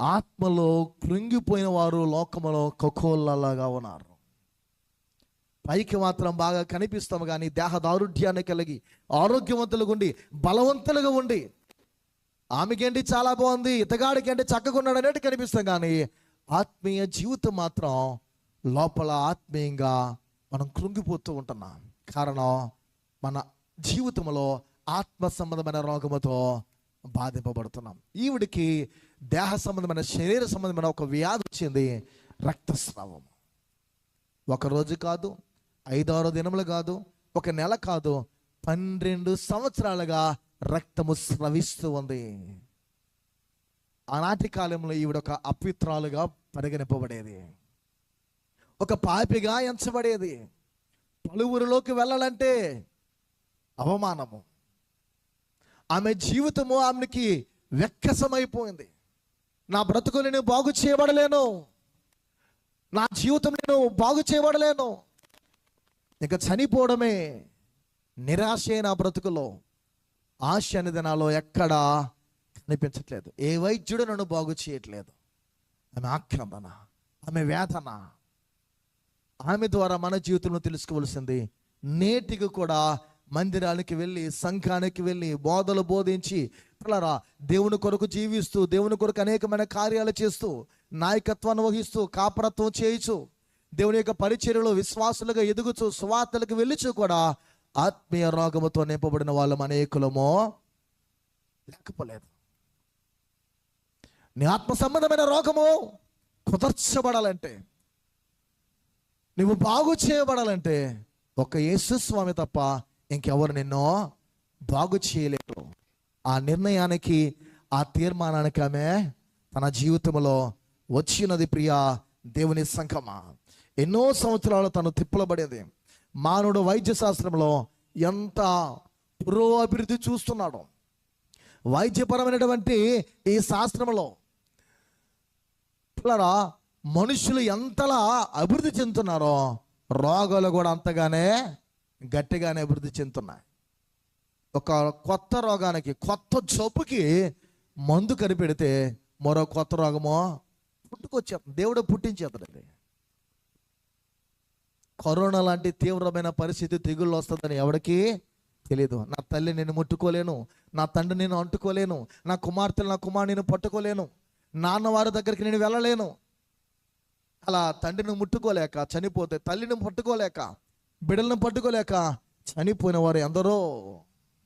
ఆత్మలో కృంగిపోయిన వారు లోకములో కకోళ్ళలాగా ఉన్నారు. పైకి మాత్రం బాగా కనిపిస్తాము కానీ దేహ దారుఢ్యాన్ని కలిగి ఆరోగ్యవంతులుగా ఉండి బలవంతులుగా ఉండి ఆమెకేంటి చాలా బాగుంది ఇతగాడికి అంటే చక్కగా ఉన్నాడు అనేట్టు కనిపిస్తాం కానీ ఆత్మీయ జీవితం మాత్రం లోపల ఆత్మీయంగా మనం కృంగిపోతూ ఉంటున్నాం. కారణం మన జీవితంలో ఆత్మ సంబంధమైన రోగముతో బాధింపబడుతున్నాం. ఈవిడికి దేహ సంబంధమైన శరీర సంబంధమైన ఒక వ్యాధి వచ్చింది. రక్తస్రావం. ఒక రోజు కాదు ఐదారు దినములు కాదు ఒక నెల కాదు పన్నెండు సంవత్సరాలుగా రక్తము స్రవిస్తూ ఉంది. ఆనాటి కాలంలో ఈవిడ ఒక అపిత్రాలుగా పరిగణింపబడేది. ఒక పాపిగా ఎంచబడేది. పలువురిలోకి వెళ్ళాలంటే అవమానము. ఆమె జీవితము ఆమెకి వెక్కసమైపోయింది నా బ్రతుకు నేను బాగు చేయబడలేను. నా జీవితం నేను బాగు చేయబడలేను. ఇక చనిపోవడమే నిరాశే నా బ్రతుకులో ఆశ అనేది నాలో ఎక్కడా కనిపించట్లేదు. ఏ వైద్యుడు నన్ను బాగు చేయట్లేదు. ఆమె ఆక్రమణ ఆమె వేదన. ఆమె ద్వారా మన జీవితంలో తెలుసుకోవలసింది నేటికి కూడా మందిరానికి వెళ్ళి సంఘానికి వెళ్ళి బోధలు బోధించి పిల్లరా దేవుని కొరకు జీవిస్తూ దేవుని కొరకు అనేకమైన కార్యాలు చేస్తూ నాయకత్వాన్ని వహిస్తూ కాపరత్వం చేయుచు దేవుని యొక్క పరిచర్యలో విశ్వాసులుగా ఎదుగుచు సువార్తలకు వెళ్ళుచు కూడా ఆత్మీయ రోగముతో నింపబడిన వాళ్ళం అనేకులమో. లేకపోలేదు. నీ ఆత్మ సంబంధమైన రోగము కుదర్చబడాలంటే నువ్వు బాగు చేయబడాలంటే ఒక యేసు స్వామి తప్ప ఇంకెవరు నిన్నో బాగు చేయలేరు. ఆ నిర్ణయానికి ఆ తీర్మానానికి ఆమె తన జీవితంలో వచ్చినది ప్రియా దేవుని సంఘమా. ఎన్నో సంవత్సరాలు తను తిప్పలబడేది. మానవుడు వైద్య శాస్త్రంలో ఎంత పురోభివృద్ధి చూస్తున్నాడు. వైద్యపరమైనటువంటి ఈ శాస్త్రంలో పిల్లరా మనుషులు ఎంతలా అభివృద్ధి చెందుతున్నారో రోగాలు కూడా అంతగానే గట్టిగానే అభివృద్ధి చెందుతున్నాయి. ఒక కొత్త రోగానికి కొత్త జబ్బుకి మందు కనిపెడితే మరో కొత్త రోగమో పుట్టుకొచ్చేస్తుంది దేవుడు పుట్టించేస్తాడండి కరోనా లాంటి తీవ్రమైన పరిస్థితి తెగుళ్ళు వస్తుందని ఎవరికి తెలియదు నా తల్లి నేను ముట్టుకోలేను నా తండ్రి నేను అంటుకోలేను నా కుమార్తెలు నా కుమార్ నేను పట్టుకోలేను నాన్న వారి దగ్గరికి నేను వెళ్ళలేను. అలా తండ్రిని ముట్టుకోలేక చనిపోతే తల్లిని పట్టుకోలేక బిడ్డలను పట్టుకోలేక చనిపోయిన వారు ఎందరో.